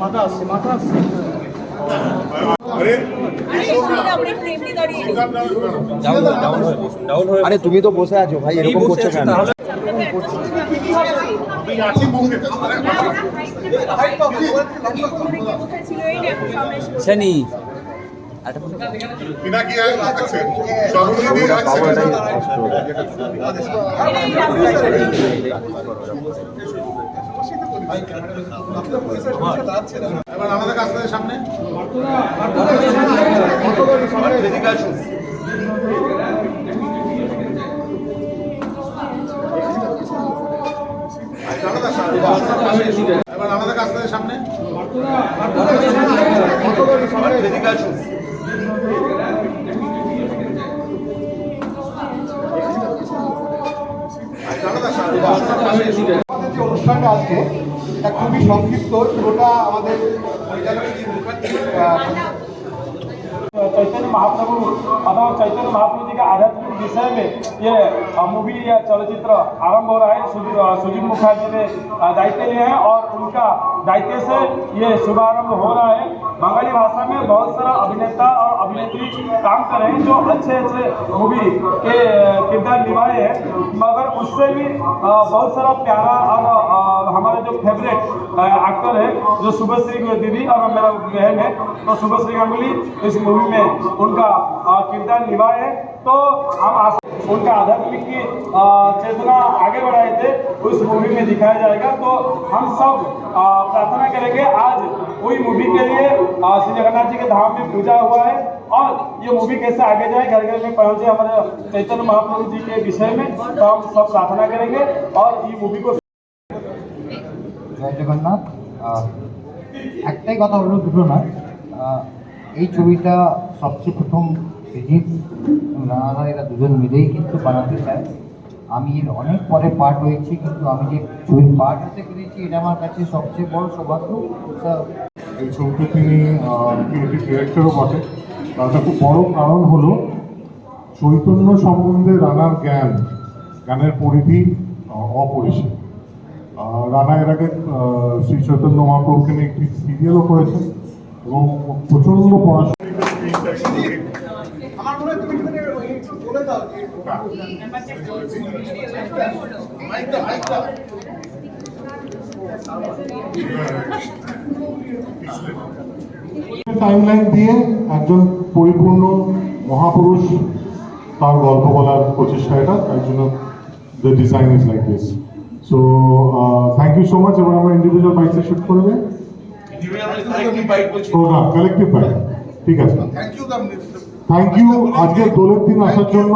মাথা আসছে মাথা আসছে। আরে তুমি তো বসে আছো ভাই এরকম করছ কেন। শনি এবার আমাদের কাছ থেকে সামনে। এবার আমাদের কাছ থেকে অনুষ্ঠানটা আছে এটা খুবই সংক্ষিপ্ত পুরোটা আমাদের পরিচালক শ্রী মুখার্জি আহ, चैतन्य महाप्रभु अथवा चैतन्य महाप्रभु जी के आध्यात्मिक विषय में ये मूवी या चलचित्र आरंभ हो रहा है सुजीत अ, सुजीत मुखर्जी ने अ, दायित्व लिए हैं और उनका दायित्व से ये शुभारंभ हो रहा है बंगाली भाषा में बहुत सारा अभिनेता और अभिनेत्री काम कर रहे हैं जो अच्छे अच्छे मूवी के अ, किरदार निभाए हैं मगर उससे भी अ, बहुत सारा प्यारा और अ, हमारा जो फेवरेट एक्टर है, जो शुभश्री दीदी और मेरा बहन है तो शुभश्री गांगुली इस मूवी में उनका किरदार निभाए। हैं तो हम उनका आध्यात्मिक की चेतना आगे बढ़ाए थे, उस मूवी में दिखाया जाएगा। तो हम सब प्रार्थना करेंगे, आज वही मूवी के लिए श्री जगन्नाथ जी के धाम में पूजा हुआ है। और ये मूवी कैसे आगे जाए घर घर में पहुँचे हमारे चैतन्य महाप्रभु जी के विषय में तो हम सब प्रार्थना करेंगे। और ये मूवी को জয় জগন্নাথ। একটাই কথা হলো দুটো নয় এই ছবিটা সবচেয়ে প্রথম সুজিত রানাদা এরা দুজন মিলেই কিন্তু বানাতে চায়। আমি এর অনেক পরে পার্ট হয়েছি, কিন্তু আমি যে ছবির পার্ট হতে পেরেছি, এটা আমার কাছে সবচেয়ে বড় সৌভাগ্য। এই ছবিতে তিনি ডিরেক্টরও বটে। তার খুব বড় কারণ হলো চৈতন্য সম্বন্ধে রানার জ্ঞান, জ্ঞানের পরিধি অপরিসীম। রানা এর আগে শ্রী চৈতন্য মহাপ্রভুকে নিয়ে একটি সিরিয়ালও করেছেন এবং প্রচণ্ড পড়াশোনা। টাইমলাইন দিয়ে একজন পরিপূর্ণ মহাপুরুষ তার গল্প বলার প্রচেষ্টা এটা তাই জন্য the design is like this so thank you so much এবার আমরা ইন্ডিভিজুয়াল বাইকসে শুট করবে ও না কালেক্টিভ বাইক ঠিক আছে। থ্যাংক ইউ আজকে দোলের দিন আসার জন্য।